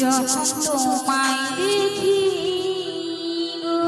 যখন তোমায় দেখি গো।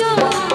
গো